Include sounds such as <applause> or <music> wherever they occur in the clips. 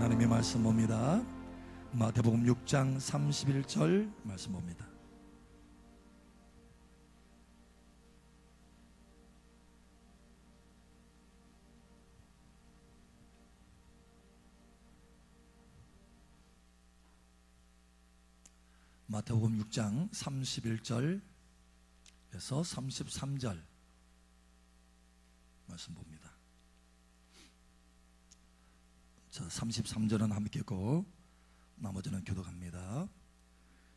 하나님의 말씀 봅니다. 마태복음 6장 31절 말씀 봅니다. 마태복음 6장 31절에서 33절 말씀 봅니다. 자, 33절은 함께 읽고 나머지는 교독합니다.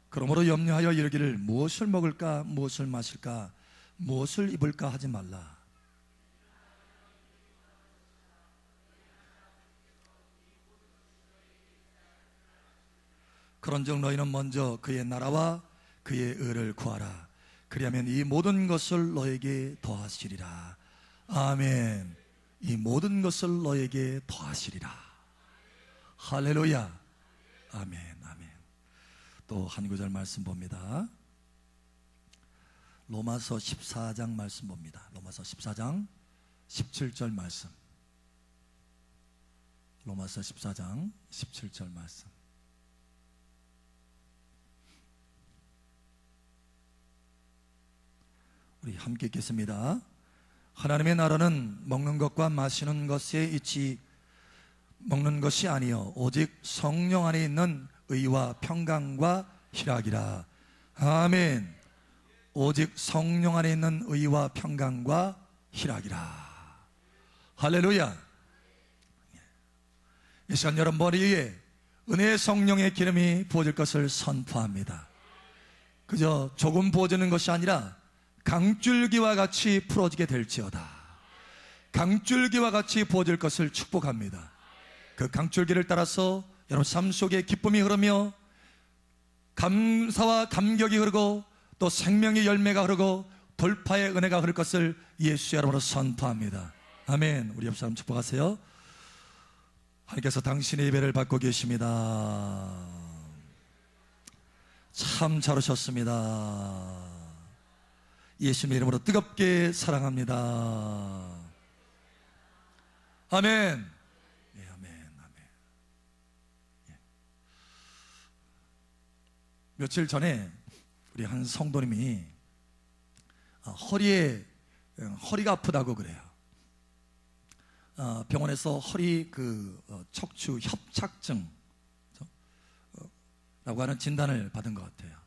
그러므로 염려하여 이르기를 무엇을 먹을까 무엇을 마실까 무엇을 입을까 하지 말라. 그런즉 너희는 먼저 그의 나라와 그의 의를 구하라. 그리하면 이 모든 것을 너에게 더하시리라. 아멘. 이 모든 것을 너에게 더하시리라. 할렐루야. 아멘, 아멘. 또 한 구절 말씀 봅니다. 로마서 14장 말씀 봅니다. 로마서 14장 17절 말씀. 로마서 14장 17절 말씀. 우리 함께 읽겠습니다. 하나님의 나라는 먹는 것과 마시는 것에 있지 먹는 것이 아니요 오직 성령 안에 있는 의와 평강과 희락이라. 아멘. 오직 성령 안에 있는 의와 평강과 희락이라. 할렐루야. 이 시간 여러분 머리 위에 은혜의 성령의 기름이 부어질 것을 선포합니다. 그저 조금 부어지는 것이 아니라 강줄기와 같이 풀어지게 될지어다. 강줄기와 같이 부어질 것을 축복합니다. 그 강줄기를 따라서 여러분 삶 속에 기쁨이 흐르며 감사와 감격이 흐르고 또 생명의 열매가 흐르고 돌파의 은혜가 흐를 것을 예수 여러분으로 선포합니다. 아멘. 우리 옆 사람 축복하세요. 하나님께서 당신의 예배를 받고 계십니다. 참 잘하셨습니다. 예수님의 이름으로 뜨겁게 사랑합니다. 아멘. 예, 아멘, 아멘. 예. 며칠 전에 우리 한 성도님이 아, 허리에 어, 허리가 아프다고 그래요. 아, 병원에서 허리 그 어, 척추 협착증 어, 라고 하는 진단을 받은 것 같아요.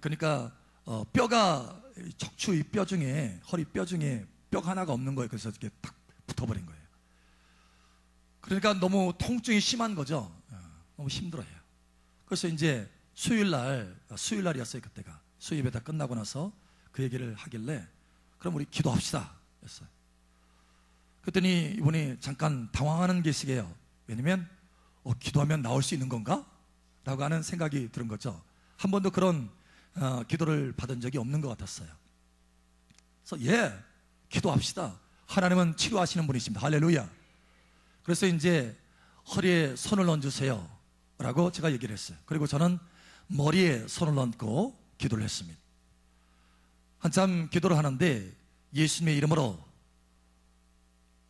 그러니까 어, 뼈가 척추 이 뼈 중에 허리 뼈 중에 뼈가 하나가 없는 거예요. 그래서 이렇게 딱 붙어버린 거예요. 그러니까 너무 통증이 심한 거죠. 어, 너무 힘들어요. 그래서 이제 수요일 날 아, 수요일 날이었어요 그때가 예배 다 끝나고 나서 그 얘기를 하길래 그럼 우리 기도합시다 했어요. 그랬더니 이분이 잠깐 당황하는 계시게요. 왜냐면 어, 기도하면 나올 수 있는 건가? 라고 하는 생각이 드는 거죠. 한 번도 그런 어, 기도를 받은 적이 없는 것 같았어요. 그래서 예, 기도합시다. 하나님은 치료하시는 분이십니다. 할렐루야. 그래서 이제 허리에 손을 얹으세요. 라고 제가 얘기를 했어요. 그리고 저는 머리에 손을 얹고 기도를 했습니다. 한참 기도를 하는데 예수님의 이름으로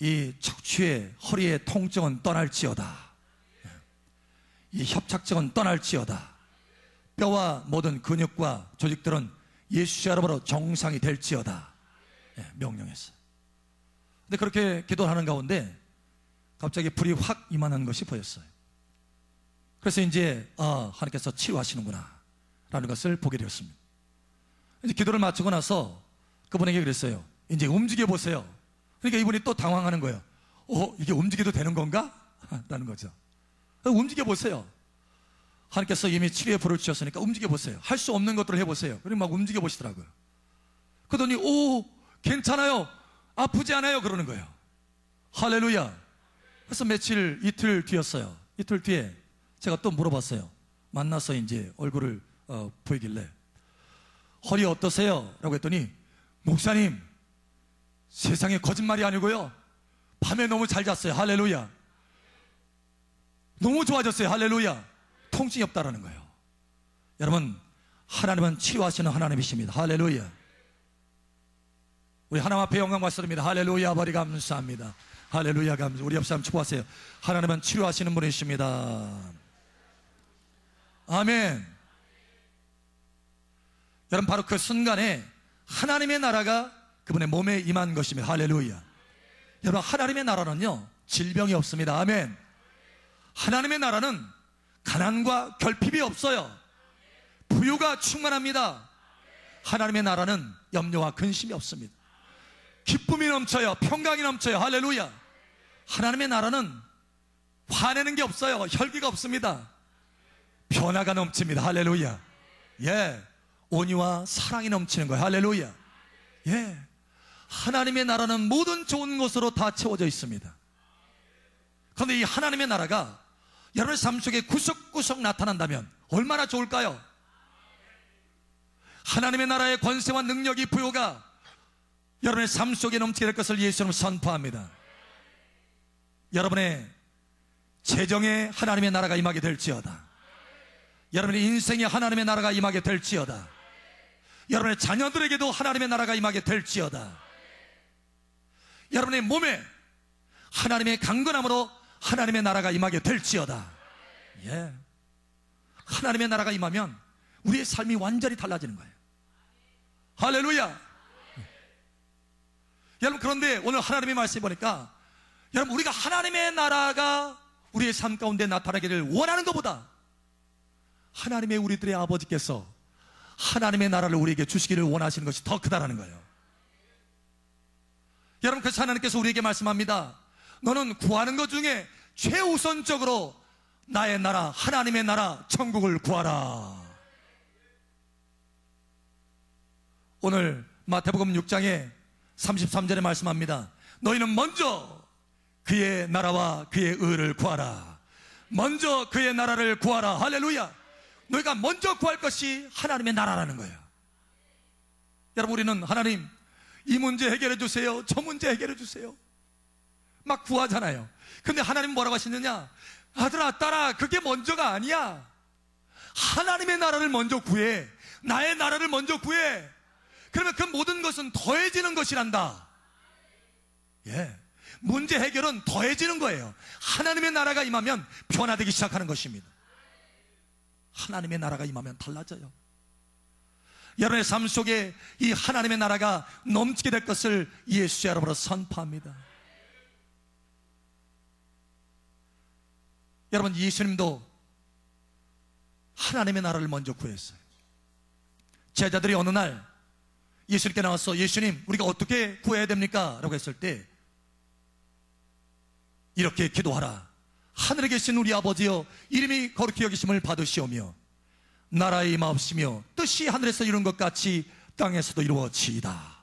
이 척추의 허리의 통증은 떠날지어다. 이 협착증은 떠날지어다. 뼈와 모든 근육과 조직들은 예수 여러분으로 정상이 될지어다. 예, 명령했어요. 근데 그렇게 기도하는 가운데 갑자기 불이 확 임하는 것이 보였어요. 그래서 이제 아 하나님께서 치유하시는구나 라는 것을 보게 되었습니다. 이제 기도를 마치고 나서 그분에게 그랬어요. 이제 움직여 보세요. 그러니까 이분이 또 당황하는 거예요. 어 이게 움직여도 되는 건가? <laughs> 라는 거죠. 움직여 보세요. 하나님께서 이미 치료의 불을 주셨으니까 움직여 보세요. 할 수 없는 것들을 해보세요. 그리고 막 움직여 보시더라고요. 그러더니 오 괜찮아요. 아프지 않아요. 그러는 거예요. 할렐루야. 그래서 며칠 이틀 뒤였어요. 이틀 뒤에 제가 또 물어봤어요. 만나서 이제 얼굴을 어, 보이길래 허리 어떠세요? 라고 했더니 목사님 세상에 거짓말이 아니고요. 밤에 너무 잘 잤어요. 할렐루야. 너무 좋아졌어요. 할렐루야. 통증이 없다라는 거예요. 여러분, 하나님은 치유하시는 하나님이십니다. 할렐루야. 우리 하나님 앞에 영광 받습니다. 할렐루야. 버리 감사합니다. 할렐루야 감사. 우리 옆 사람 축복하세요. 하나님은 치료하시는 분이십니다. 아멘. 여러분 바로 그 순간에 하나님의 나라가 그분의 몸에 임한 것입니다. 할렐루야. 여러분 하나님의 나라는요 질병이 없습니다. 아멘. 하나님의 나라는 가난과 결핍이 없어요. 부유가 충만합니다. 하나님의 나라는 염려와 근심이 없습니다. 기쁨이 넘쳐요. 평강이 넘쳐요. 할렐루야. 하나님의 나라는 화내는 게 없어요. 혈기가 없습니다. 변화가 넘칩니다. 할렐루야. 예. 온유와 사랑이 넘치는 거예요. 할렐루야. 예. 하나님의 나라는 모든 좋은 것으로 다 채워져 있습니다. 그런데 이 하나님의 나라가 여러분의 삶 속에 구석구석 나타난다면 얼마나 좋을까요? 하나님의 나라의 권세와 능력이 부여가 여러분의 삶 속에 넘치게 될 것을 예수님 선포합니다. 여러분의 재정에 하나님의 나라가 임하게 될지어다. 여러분의 인생에 하나님의 나라가 임하게 될지어다. 여러분의 자녀들에게도 하나님의 나라가 임하게 될지어다. 여러분의 몸에 하나님의 강건함으로 하나님의 나라가 임하게 될지어다. 예. 하나님의 나라가 임하면 우리의 삶이 완전히 달라지는 거예요. 할렐루야. 여러분 그런데 오늘 하나님의 말씀 보니까 여러분 우리가 하나님의 나라가 우리의 삶 가운데 나타나기를 원하는 것보다 하나님의 우리들의 아버지께서 하나님의 나라를 우리에게 주시기를 원하시는 것이 더 크다라는 거예요. 여러분 그래서 하나님께서 우리에게 말씀합니다. 너는 구하는 것 중에 최우선적으로 나의 나라 하나님의 나라 천국을 구하라. 오늘 마태복음 6장에 33절에 말씀합니다. 너희는 먼저 그의 나라와 그의 의를 구하라. 먼저 그의 나라를 구하라. 할렐루야. 너희가 먼저 구할 것이 하나님의 나라라는 거예요. 여러분, 우리는 하나님, 이 문제 해결해 주세요. 저 문제 해결해 주세요. 막 구하잖아요. 근데 하나님 뭐라고 하시느냐? 아들아, 딸아, 그게 먼저가 아니야. 하나님의 나라를 먼저 구해. 나의 나라를 먼저 구해. 그러면 그 모든 것은 더해지는 것이란다. 예. 문제 해결은 더해지는 거예요. 하나님의 나라가 임하면 변화되기 시작하는 것입니다. 하나님의 나라가 임하면 달라져요. 여러분의 삶 속에 이 하나님의 나라가 넘치게 될 것을 예수 여러분으로 선포합니다. 여러분, 예수님도 하나님의 나라를 먼저 구했어요. 제자들이 어느 날 예수님께 나와서 예수님, 우리가 어떻게 구해야 됩니까? 라고 했을 때 이렇게 기도하라. 하늘에 계신 우리 아버지여 이름이 거룩히 여기심을 받으시오며 나라의 임하옵시며 뜻이 하늘에서 이룬 것 같이 땅에서도 이루어지이다.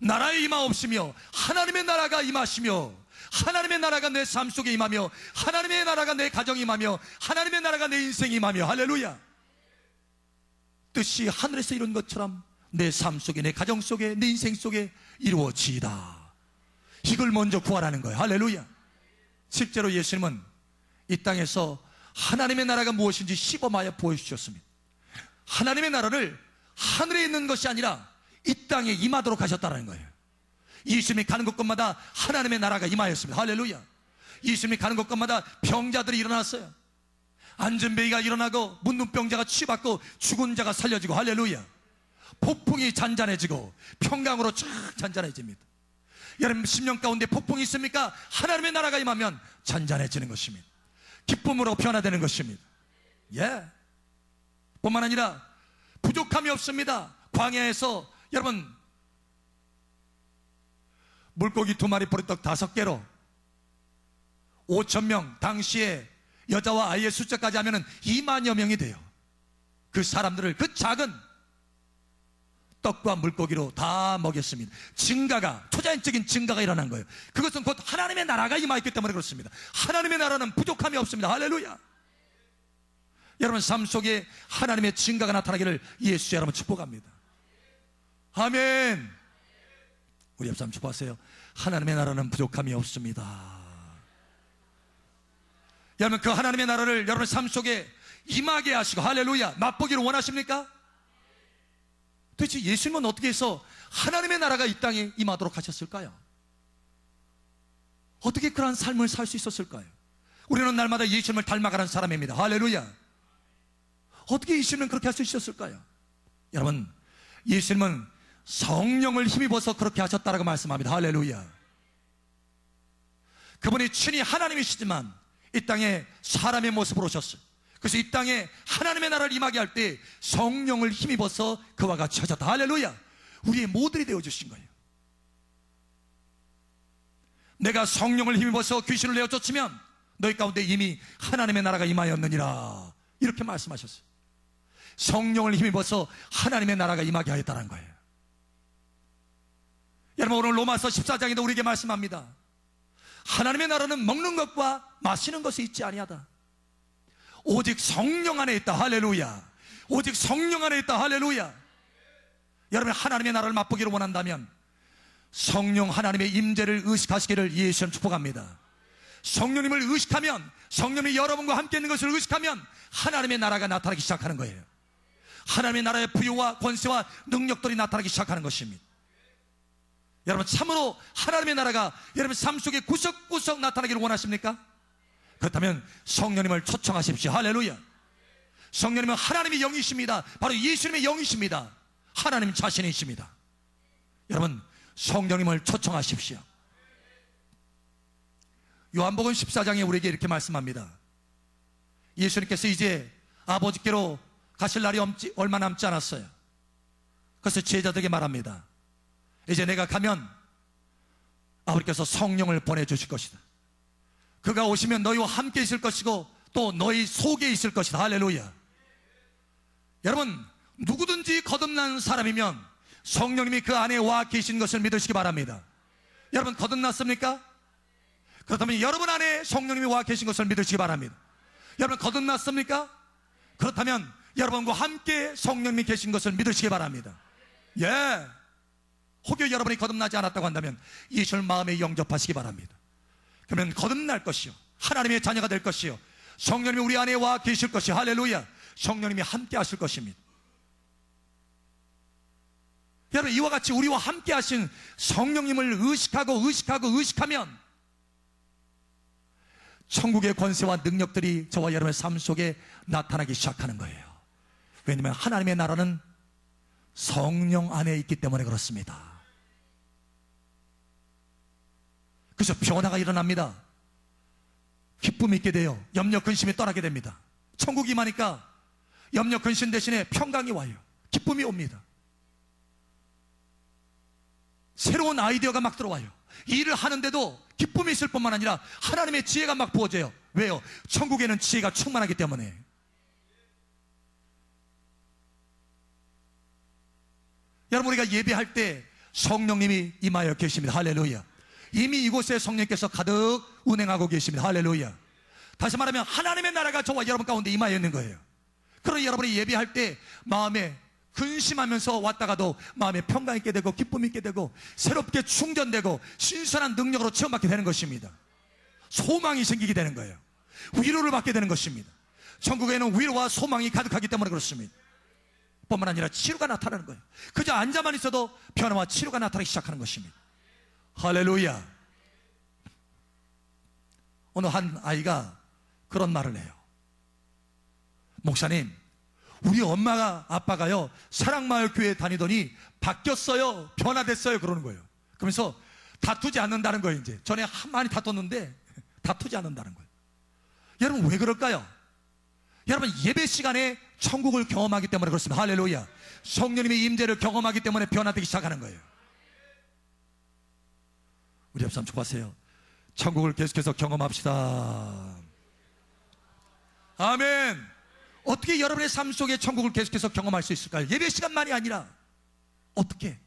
나라의 임하옵시며 하나님의 나라가 임하시며 하나님의 나라가 내 삶 속에 임하며 하나님의 나라가 내 가정에 임하며 하나님의 나라가 내 인생에 임하며 할렐루야. 뜻이 하늘에서 이룬 것처럼 내 삶 속에 내 가정 속에 내 인생 속에 이루어지이다. 이걸 먼저 구하라는 거예요. 할렐루야. 실제로 예수님은 이 땅에서 하나님의 나라가 무엇인지 시범하여 보여주셨습니다. 하나님의 나라를 하늘에 있는 것이 아니라 이 땅에 임하도록 하셨다는 거예요. 예수님이 가는 곳곳마다 하나님의 나라가 임하였습니다. 할렐루야. 예수님이 가는 곳곳마다 병자들이 일어났어요. 안전베이가 일어나고 문둥병자가 치유받고 죽은 자가 살려지고 할렐루야. 폭풍이 잔잔해지고 평강으로 쫙 잔잔해집니다. 여러분 10년 가운데 폭풍이 있습니까? 하나님의 나라가 임하면 잔잔해지는 것입니다. 기쁨으로 변화되는 것입니다. 예. 뿐만 아니라 부족함이 없습니다. 광야에서 여러분 물고기 두 마리 보리떡 다섯 개로 5천 명 당시에 여자와 아이의 숫자까지 하면은 2만여 명이 돼요. 그 사람들을 그 작은 떡과 물고기로 다 먹였습니다. 증가가 초자연적인 증가가 일어난 거예요. 그것은 곧 하나님의 나라가 임하였기 때문에 그렇습니다. 하나님의 나라는 부족함이 없습니다. 할렐루야. 여러분 삶 속에 하나님의 증가가 나타나기를 예수 여러분 축복합니다. 아멘. 우리 옆 사람 축복하세요. 하나님의 나라는 부족함이 없습니다. 여러분 그 하나님의 나라를 여러분 삶 속에 임하게 하시고 할렐루야 맛보기를 원하십니까? 도대체 예수님은 어떻게 해서 하나님의 나라가 이 땅에 임하도록 하셨을까요? 어떻게 그러한 삶을 살 수 있었을까요? 우리는 날마다 예수님을 닮아가는 사람입니다. 할렐루야. 어떻게 예수님은 그렇게 할 수 있었을까요? 여러분, 예수님은 성령을 힘입어서 그렇게 하셨다라고 말씀합니다. 할렐루야. 그분이 친히 하나님이시지만 이 땅에 사람의 모습으로 오셨어요. 그래서 이 땅에 하나님의 나라를 임하게 할 때 성령을 힘입어서 그와 같이 하셨다. 할렐루야. 우리의 모델이 되어 주신 거예요. 내가 성령을 힘입어서 귀신을 내어 쫓으면 너희 가운데 이미 하나님의 나라가 임하였느니라. 이렇게 말씀하셨어요. 성령을 힘입어서 하나님의 나라가 임하게 하였다는 거예요. 여러분 오늘 로마서 14장에도 우리에게 말씀합니다. 하나님의 나라는 먹는 것과 마시는 것이 있지 아니하다. 오직 성령 안에 있다. 할렐루야. 오직 성령 안에 있다. 할렐루야. 여러분 하나님의 나라를 맛보기를 원한다면 성령 하나님의 임재를 의식하시기를 예수님 축복합니다. 성령님을 의식하면 성령이 여러분과 함께 있는 것을 의식하면 하나님의 나라가 나타나기 시작하는 거예요. 하나님의 나라의 부유와 권세와 능력들이 나타나기 시작하는 것입니다. 여러분 참으로 하나님의 나라가 여러분 삶 속에 구석구석 나타나기를 원하십니까? 그렇다면 성령님을 초청하십시오. 할렐루야. 성령님은 하나님의 영이십니다. 바로 예수님의 영이십니다. 하나님 자신이십니다. 여러분 성령님을 초청하십시오. 요한복음 14장에 우리에게 이렇게 말씀합니다. 예수님께서 이제 아버지께로 가실 날이 없지, 얼마 남지 않았어요. 그래서 제자들에게 말합니다. 이제 내가 가면 아버지께서 성령을 보내주실 것이다. 그가 오시면 너희와 함께 있을 것이고 또 너희 속에 있을 것이다. 할렐루야. 여러분, 누구든지 거듭난 사람이면 성령님이 그 안에 와 계신 것을 믿으시기 바랍니다. 여러분, 거듭났습니까? 그렇다면 여러분 안에 성령님이 와 계신 것을 믿으시기 바랍니다. 여러분, 거듭났습니까? 그렇다면 여러분과 함께 성령님이 계신 것을 믿으시기 바랍니다. 예. 혹여 여러분이 거듭나지 않았다고 한다면 예수를 마음에 영접하시기 바랍니다. 그러면 거듭날 것이요. 하나님의 자녀가 될 것이요. 성령님이 우리 안에 와 계실 것이 할렐루야. 성령님이 함께 하실 것입니다. 여러분 이와 같이 우리와 함께 하신 성령님을 의식하고 의식하고 의식하면 천국의 권세와 능력들이 저와 여러분의 삶 속에 나타나기 시작하는 거예요. 왜냐하면 하나님의 나라는 성령 안에 있기 때문에 그렇습니다. 그래서 변화가 일어납니다. 기쁨이 있게 돼요. 염려 근심이 떠나게 됩니다. 천국이 임하니까 염려 근심 대신에 평강이 와요. 기쁨이 옵니다. 새로운 아이디어가 막 들어와요. 일을 하는데도 기쁨이 있을 뿐만 아니라 하나님의 지혜가 막 부어져요. 왜요? 천국에는 지혜가 충만하기 때문에. 여러분 우리가 예배할 때 성령님이 임하여 계십니다. 할렐루야. 이미 이곳에 성령께서 가득 운행하고 계십니다. 할렐루야. 다시 말하면 하나님의 나라가 저와 여러분 가운데 임하여 있는 거예요. 그러나 여러분이 예배할 때 마음에 근심하면서 왔다가도 마음에 평강 있게 되고 기쁨 있게 되고 새롭게 충전되고 신선한 능력으로 체험받게 되는 것입니다. 소망이 생기게 되는 거예요. 위로를 받게 되는 것입니다. 천국에는 위로와 소망이 가득하기 때문에 그렇습니다. 뿐만 아니라 치료가 나타나는 거예요. 그저 앉아만 있어도 변화와 치료가 나타나기 시작하는 것입니다. 할렐루야. 어느 한 아이가 그런 말을 해요. 목사님, 우리 엄마가 아빠가요 사랑마을 교회 다니더니 바뀌었어요, 변화됐어요 그러는 거예요. 그러면서 다투지 않는다는 거예요 이제. 전에 많이 다퉜는데 다투지 않는다는 거예요. 여러분 왜 그럴까요? 여러분 예배 시간에 천국을 경험하기 때문에 그렇습니다. 할렐루야. 성령님의 임재를 경험하기 때문에 변화되기 시작하는 거예요. 우리 옆사람 축하하세요. 천국을 계속해서 경험합시다. 아멘. 어떻게 여러분의 삶 속에 천국을 계속해서 경험할 수 있을까요? 예배 시간만이 아니라 어떻게?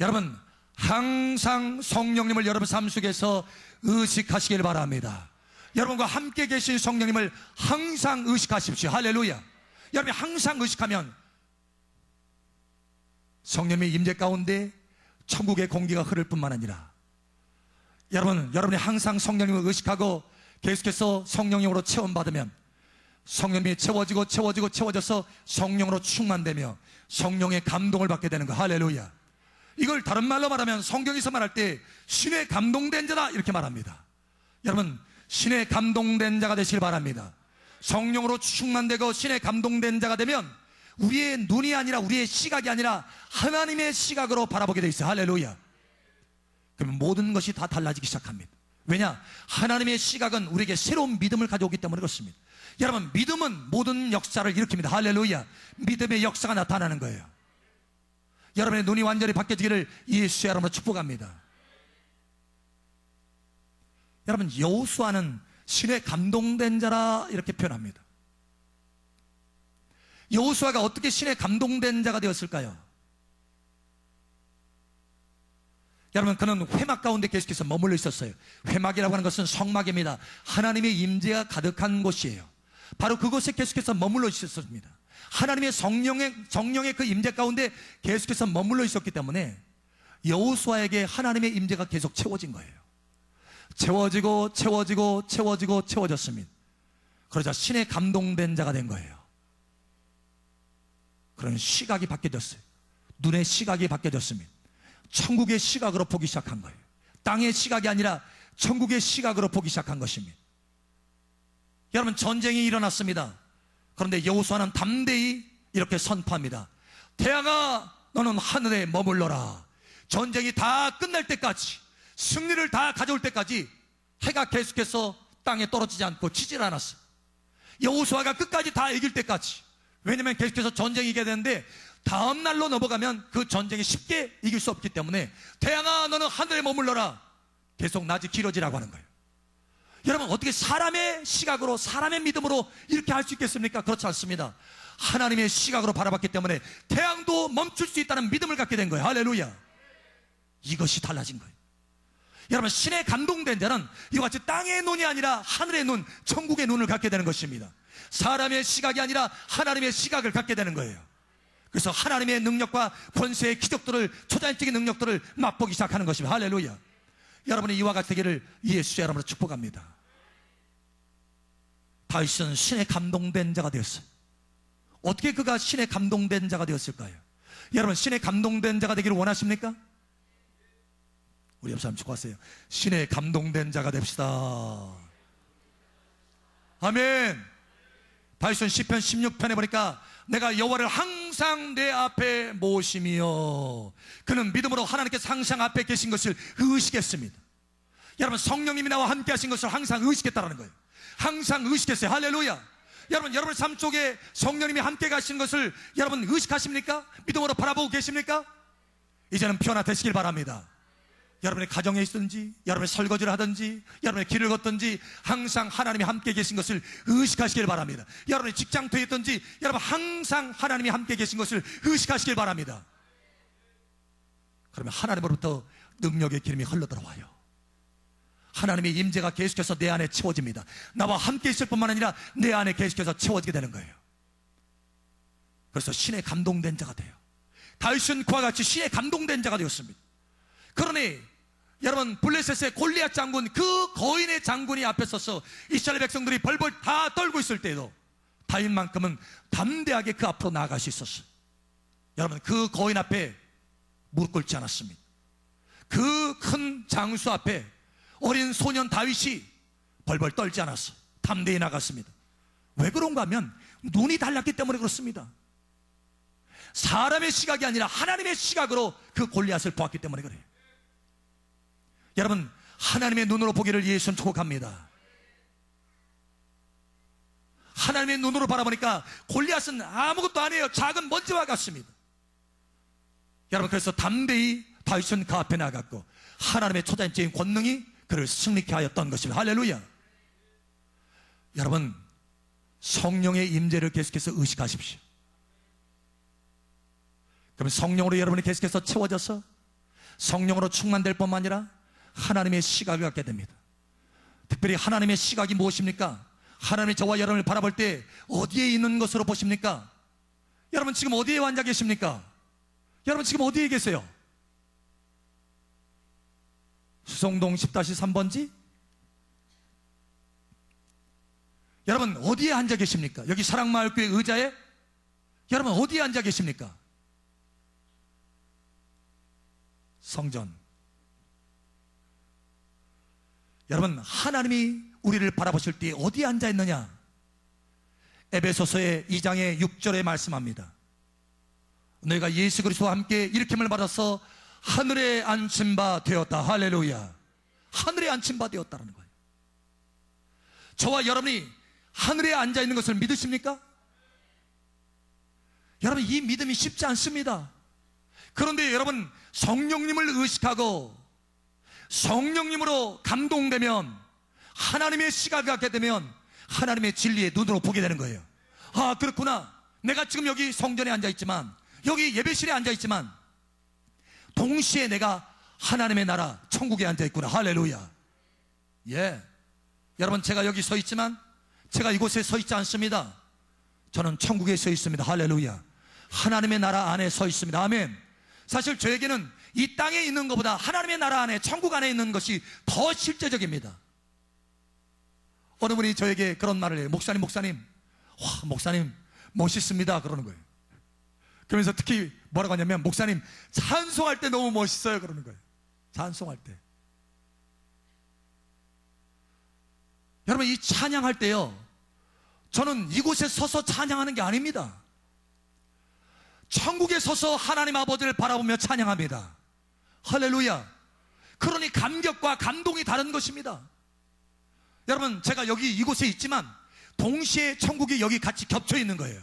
여러분 항상 성령님을 여러분 삶 속에서 의식하시길 바랍니다. 여러분과 함께 계신 성령님을 항상 의식하십시오. 할렐루야. 여러분이 항상 의식하면 성령님의 임재 가운데 천국의 공기가 흐를 뿐만 아니라 여러분, 여러분이 항상 성령님을 의식하고 계속해서 성령님으로 체험받으면 성령님이 채워지고 채워지고 채워져서 성령으로 충만되며 성령의 감동을 받게 되는 거 할렐루야. 이걸 다른 말로 말하면 성경에서 말할 때 신의 감동된 자다 이렇게 말합니다. 여러분 신의 감동된 자가 되시길 바랍니다. 성령으로 충만되고 신의 감동된 자가 되면 우리의 눈이 아니라 우리의 시각이 아니라 하나님의 시각으로 바라보게 돼 있어요. 할렐루야. 그러면 모든 것이 다 달라지기 시작합니다. 왜냐? 하나님의 시각은 우리에게 새로운 믿음을 가져오기 때문에 그렇습니다. 여러분, 믿음은 모든 역사를 일으킵니다. 할렐루야. 믿음의 역사가 나타나는 거예요. 여러분의 눈이 완전히 바뀌어지기를 예수의 이름으로 축복합니다. 여러분, 여호수아는 신의 감동된 자라 이렇게 표현합니다. 여호수아가 어떻게 신의 감동된 자가 되었을까요? 여러분 그는 회막 가운데 계속해서 머물러 있었어요. 회막이라고 하는 것은 성막입니다. 하나님의 임재가 가득한 곳이에요. 바로 그곳에 계속해서 머물러 있었습니다. 하나님의 성령의 정령의 그 임재 가운데 계속해서 머물러 있었기 때문에 여호수아에게 하나님의 임재가 계속 채워진 거예요. 채워지고 채워지고 채워지고 채워졌습니다. 그러자 신의 감동된 자가 된 거예요. 그런 시각이 바뀌어졌어요. 눈의 시각이 바뀌어졌습니다. 천국의 시각으로 보기 시작한 거예요. 땅의 시각이 아니라 천국의 시각으로 보기 시작한 것입니다. 여러분 전쟁이 일어났습니다. 그런데 여호수아는 담대히 이렇게 선포합니다. 태양아 너는 하늘에 머물러라. 전쟁이 다 끝날 때까지 승리를 다 가져올 때까지 해가 계속해서 땅에 떨어지지 않고 치질 않았어. 여호수아가 끝까지 다 이길 때까지. 왜냐면 계속해서 전쟁이 이게 되는데 다음 날로 넘어가면 그 전쟁이 쉽게 이길 수 없기 때문에 태양아 너는 하늘에 머물러라. 계속 낮이 길어지라고 하는 거예요. 여러분 어떻게 사람의 시각으로 사람의 믿음으로 이렇게 할 수 있겠습니까? 그렇지 않습니다. 하나님의 시각으로 바라봤기 때문에 태양도 멈출 수 있다는 믿음을 갖게 된 거예요. 할렐루야. 이것이 달라진 거예요. 여러분 신의 감동된 자는 이와 같이 땅의 눈이 아니라 하늘의 눈, 천국의 눈을 갖게 되는 것입니다. 사람의 시각이 아니라 하나님의 시각을 갖게 되는 거예요. 그래서 하나님의 능력과 권세의 기적들을 초자연적인 능력들을 맛보기 시작하는 것입니다. 할렐루야. 여러분이 이와 같은 되기를 예수 여러분을 축복합니다. 다윗은 신의 감동된 자가 되었어요. 어떻게 그가 신의 감동된 자가 되었을까요? 여러분 신의 감동된 자가 되기를 원하십니까? 우리 옆 사람 축복하세요. 신의 감동된 자가 됩시다. 아멘. 다윗은 시편 16편에 보니까 내가 여호와를 항상 내 앞에 모시며 그는 믿음으로 하나님께서 항상 앞에 계신 것을 의식했습니다. 여러분 성령님이 나와 함께 하신 것을 항상 의식했다는 거예요. 항상 의식했어요. 할렐루야. 여러분 여러분 삶 속에 성령님이 함께 가신 것을 여러분 의식하십니까? 믿음으로 바라보고 계십니까? 이제는 변화되시길 바랍니다. 여러분의 가정에 있든지, 여러분의 설거지를 하든지, 여러분의 길을 걷든지, 항상 하나님이 함께 계신 것을 의식하시길 바랍니다. 여러분의 직장터에 있든지, 여러분 항상 하나님이 함께 계신 것을 의식하시길 바랍니다. 그러면 하나님으로부터 능력의 기름이 흘러들어와요. 하나님의 임재가 계속해서 내 안에 채워집니다. 나와 함께 있을 뿐만 아니라 내 안에 계속해서 채워지게 되는 거예요. 그래서 신의 감동된 자가 돼요. 다윗은 그와 같이 신의 감동된 자가 되었습니다. 그러니 여러분 블레셋의 골리앗 장군 그 거인의 장군이 앞에 서서 이스라엘 백성들이 벌벌 다 떨고 있을 때에도 다윗만큼은 담대하게 그 앞으로 나아갈 수 있었어요. 여러분 그 거인 앞에 무릎 꿇지 않았습니다. 그 큰 장수 앞에 어린 소년 다윗이 벌벌 떨지 않았어. 담대히 나갔습니다. 왜 그런가 하면 눈이 달랐기 때문에 그렇습니다. 사람의 시각이 아니라 하나님의 시각으로 그 골리앗을 보았기 때문에 그래요. 여러분 하나님의 눈으로 보기를 예수는 축복합니다. 하나님의 눈으로 바라보니까 골리앗은 아무것도 아니에요. 작은 먼지와 같습니다. 여러분 그래서 담대히 다윗은 그 앞에 나갔고 하나님의 초자연적인 권능이 그를 승리케 하였던 것입니다. 할렐루야. 여러분 성령의 임재를 계속해서 의식하십시오. 그럼 성령으로 여러분이 계속해서 채워져서 성령으로 충만될 뿐만 아니라 하나님의 시각을 갖게 됩니다. 특별히 하나님의 시각이 무엇입니까? 하나님이 저와 여러분을 바라볼 때 어디에 있는 것으로 보십니까? 여러분 지금 어디에 앉아 계십니까? 여러분 지금 어디에 계세요? 수성동 10-3번지? 여러분 어디에 앉아 계십니까? 여기 사랑마을교회 의자에? 여러분 어디에 앉아 계십니까? 성전. 여러분, 하나님이 우리를 바라보실 때 어디에 앉아 있느냐? 에베소서의 2장의 6절에 말씀합니다. 너희가 예수 그리스도와 함께 일으킴을 받아서 하늘에 앉힌 바 되었다. 할렐루야. 하늘에 앉힌 바 되었다는 거예요. 저와 여러분이 하늘에 앉아 있는 것을 믿으십니까? 여러분, 이 믿음이 쉽지 않습니다. 그런데 여러분, 성령님을 의식하고 성령님으로 감동되면 하나님의 시각을 갖게 되면 하나님의 진리의 눈으로 보게 되는 거예요. 아, 그렇구나. 내가 지금 여기 성전에 앉아 있지만, 여기 예배실에 앉아 있지만, 동시에 내가 하나님의 나라, 천국에 앉아 있구나. 할렐루야. 예. 여러분, 제가 여기 서 있지만, 제가 이곳에 서 있지 않습니다. 저는 천국에 서 있습니다. 할렐루야. 하나님의 나라 안에 서 있습니다. 아멘. 사실 저에게는 이 땅에 있는 것보다 하나님의 나라 안에, 천국 안에 있는 것이 더 실제적입니다. 어느 분이 저에게 그런 말을 해요. 목사님, 목사님. 와, 목사님, 멋있습니다. 그러는 거예요. 그러면서 특히 뭐라고 하냐면, 목사님, 찬송할 때 너무 멋있어요. 그러는 거예요. 찬송할 때. 여러분, 이 찬양할 때요. 저는 이곳에 서서 찬양하는 게 아닙니다. 천국에 서서 하나님 아버지를 바라보며 찬양합니다. 할렐루야. 그러니 감격과 감동이 다른 것입니다. 여러분, 제가 여기 이곳에 있지만 동시에 천국이 여기 같이 겹쳐 있는 거예요.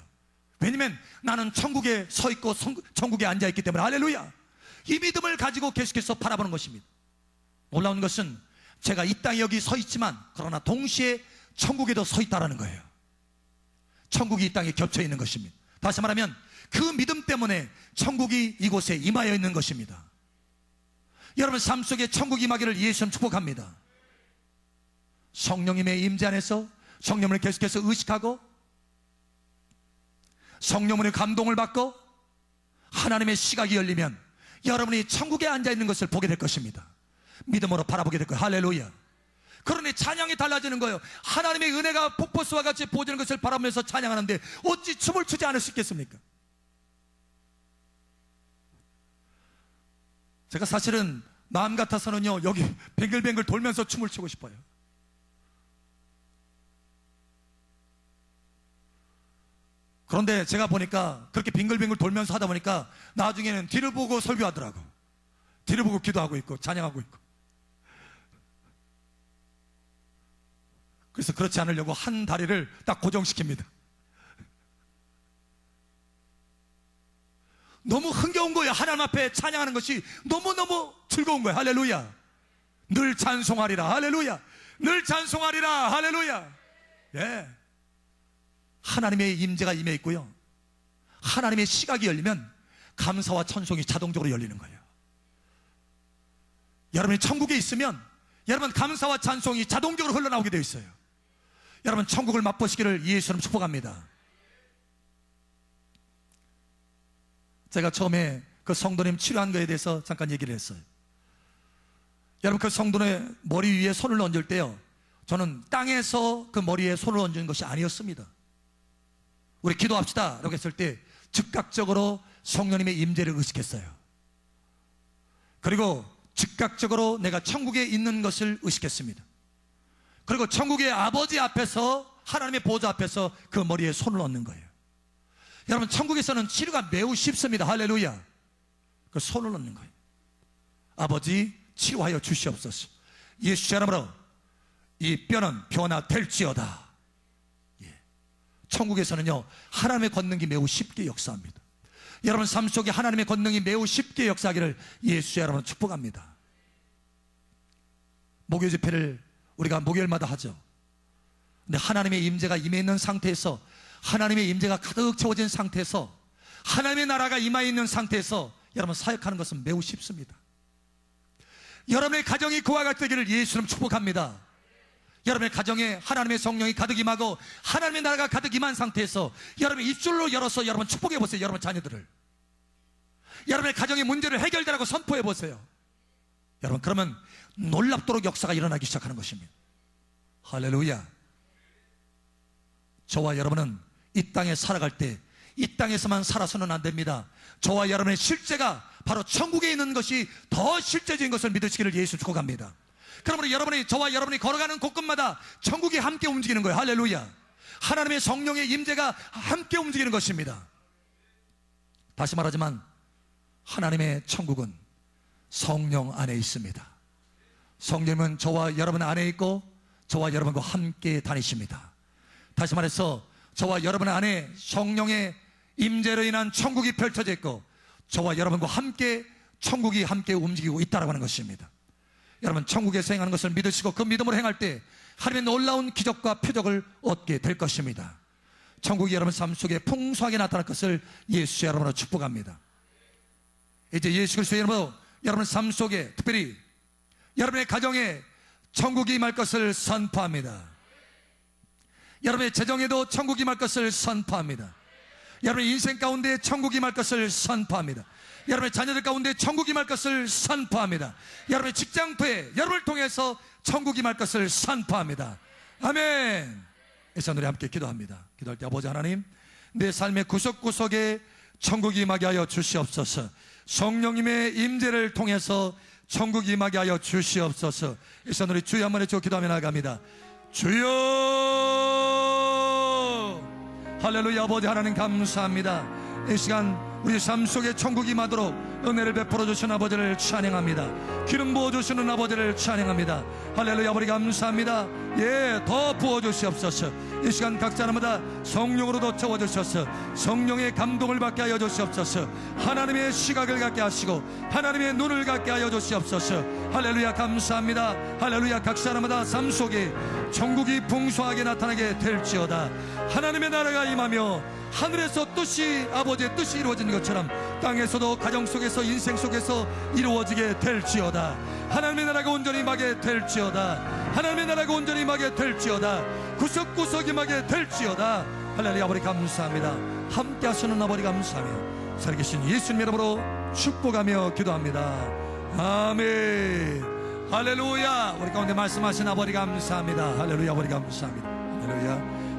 왜냐면 나는 천국에 서 있고 성- 천국에 앉아 있기 때문에 할렐루야. 이 믿음을 가지고 계속해서 바라보는 것입니다. 놀라운 것은 제가 이 땅에 여기 서 있지만 그러나 동시에 천국에도 서 있다라는 거예요. 천국이 이 땅에 겹쳐 있는 것입니다. 다시 말하면 그 믿음 때문에 천국이 이곳에 임하여 있는 것입니다. 여러분 삶 속에 천국 임하기를 예수님 축복합니다. 성령님의 임재 안에서 성령을 계속해서 의식하고 성령의 감동을 받고 하나님의 시각이 열리면 여러분이 천국에 앉아 있는 것을 보게 될 것입니다. 믿음으로 바라보게 될 거예요. 할렐루야. 그러니 찬양이 달라지는 거예요. 하나님의 은혜가 폭포수와 같이 보지는 것을 바라보면서 찬양하는데 어찌 춤을 추지 않을 수 있겠습니까? 제가 사실은 마음 같아서는요 여기 뱅글뱅글 돌면서 춤을 추고 싶어요. 그런데 제가 보니까 그렇게 빙글빙글 돌면서 하다 보니까 나중에는 뒤를 보고 설교하더라고. 뒤를 보고 기도하고 있고 찬양하고 있고. 그래서 그렇지 않으려고 한 다리를 딱 고정시킵니다. 너무 흥겨운 거예요. 하나님 앞에 찬양하는 것이 너무너무 즐거운 거예요. 할렐루야. 늘 찬송하리라. 할렐루야. 늘 찬송하리라. 할렐루야. 예. 하나님의 임재가 임해 있고요. 하나님의 시각이 열리면 감사와 찬송이 자동적으로 열리는 거예요. 여러분이 천국에 있으면 여러분 감사와 찬송이 자동적으로 흘러나오게 되어 있어요. 여러분 천국을 맛보시기를 예수님 축복합니다. 제가 처음에 그 성도님 치료한 거에 대해서 잠깐 얘기를 했어요. 여러분 그 성도의 머리 위에 손을 얹을 때요. 저는 땅에서 그 머리에 손을 얹은 것이 아니었습니다. 우리 기도합시다. 라고 했을 때 즉각적으로 성령님의 임재를 의식했어요. 그리고 즉각적으로 내가 천국에 있는 것을 의식했습니다. 그리고 천국의 아버지 앞에서 하나님의 보좌 앞에서 그 머리에 손을 얹는 거예요. 여러분 천국에서는 치료가 매우 쉽습니다. 할렐루야. 그 손을 얹는 거예요. 아버지 치료하여 주시옵소서. 예수 이름으로 이 뼈는 변화 될지어다. 천국에서는요, 하나님의 권능이 매우 쉽게 역사합니다. 여러분 삶 속에 하나님의 권능이 매우 쉽게 역사하기를 예수의 여러분 축복합니다. 목요 집회를 우리가 목요일마다 하죠. 근데 하나님의 임재가 임해 있는 상태에서 하나님의 임재가 가득 채워진 상태에서 하나님의 나라가 임해 있는 상태에서 여러분 사역하는 것은 매우 쉽습니다. 여러분의 가정이 그와 같기를 예수님 축복합니다. 여러분의 가정에 하나님의 성령이 가득 임하고 하나님의 나라가 가득 임한 상태에서 여러분 입술로 열어서 여러분 축복해 보세요. 여러분 자녀들을. 여러분의 가정의 문제를 해결되라고 선포해 보세요. 여러분 그러면 놀랍도록 역사가 일어나기 시작하는 것입니다. 할렐루야. 저와 여러분은 이 땅에 살아갈 때 이 땅에서만 살아서는 안 됩니다. 저와 여러분의 실제가 바로 천국에 있는 것이 더 실제적인 것을 믿으시기를 예수 축복합니다. 그러므로 여러분이 저와 여러분이 걸어가는 곳곳마다 천국이 함께 움직이는 거예요. 할렐루야. 하나님의 성령의 임재가 함께 움직이는 것입니다. 다시 말하지만 하나님의 천국은 성령 안에 있습니다. 성령은 저와 여러분 안에 있고 저와 여러분과 함께 다니십니다. 다시 말해서 저와 여러분 안에 성령의 임재로 인한 천국이 펼쳐져 있고 저와 여러분과 함께 천국이 함께 움직이고 있다라고 하는 것입니다. 여러분 천국에서 행하는 것을 믿으시고 그 믿음으로 행할 때 하나님의 놀라운 기적과 표적을 얻게 될 것입니다. 천국이 여러분 삶 속에 풍성하게 나타날 것을 예수 여러분으로 축복합니다. 이제 예수 그리스도 여러분 여러분 삶 속에 특별히 여러분의 가정에 천국이 임할 것을 선포합니다. 여러분의 재정에도 천국이 임할 것을 선포합니다. 여러분의 인생 가운데 천국이 임할 것을 선포합니다. 여러분의 자녀들 가운데 천국이 임할 것을 선포합니다. 여러분의 직장터에 여러분을 통해서 천국이 임할 것을 선포합니다. 아멘. 그래서 우리 함께 기도합니다. 기도할 때 아버지 하나님, 내 삶의 구석구석에 천국이 임하게 하여 주시옵소서. 성령님의 임재를 통해서 천국이 임하게 하여 주시옵소서. 그래서 우리 주여 한번 해줘 기도하며 나갑니다. 주여! 할렐루야 아버지 하나님 감사합니다. 이 시간 우리 삶 속에 천국이 임하도록 은혜를 베풀어 주신 아버지를 찬양합니다. 기름 부어 주시는 아버지를 찬양합니다. 할렐루야 아버지 감사합니다. 예, 더 부어 주시옵소서. 이 시간 각 사람마다 성령으로도 채워 주셔서 성령의 감동을 받게 하여 주시옵소서. 하나님의 시각을 갖게 하시고 하나님의 눈을 갖게 하여 주시옵소서. 할렐루야 감사합니다. 할렐루야 각 사람마다 삶 속에 천국이 풍성하게 나타나게 될지어다. 하나님의 나라가 임하며 하늘에서 뜻이 아버지의 뜻이 이루어진 것처럼 땅에서도 가정 속에 서 인생 속에서 이루어지게 될지어다. 하나님의 나라가 온전히 임하게 될지어다. 하나님의 나라가 온전히 임하게 될지어다. 구석구석 임하게 될지어다. 할렐루야 아버지 감사합니다. 함께 하시는 아버지 감사하며 살아계신 예수님 이름으로 축복하며 기도합니다. 아멘. 할렐루야. 우리 가운데 말씀하신 아버지 감사합니다. 할렐루야 아버지 감사합니다. 할렐루야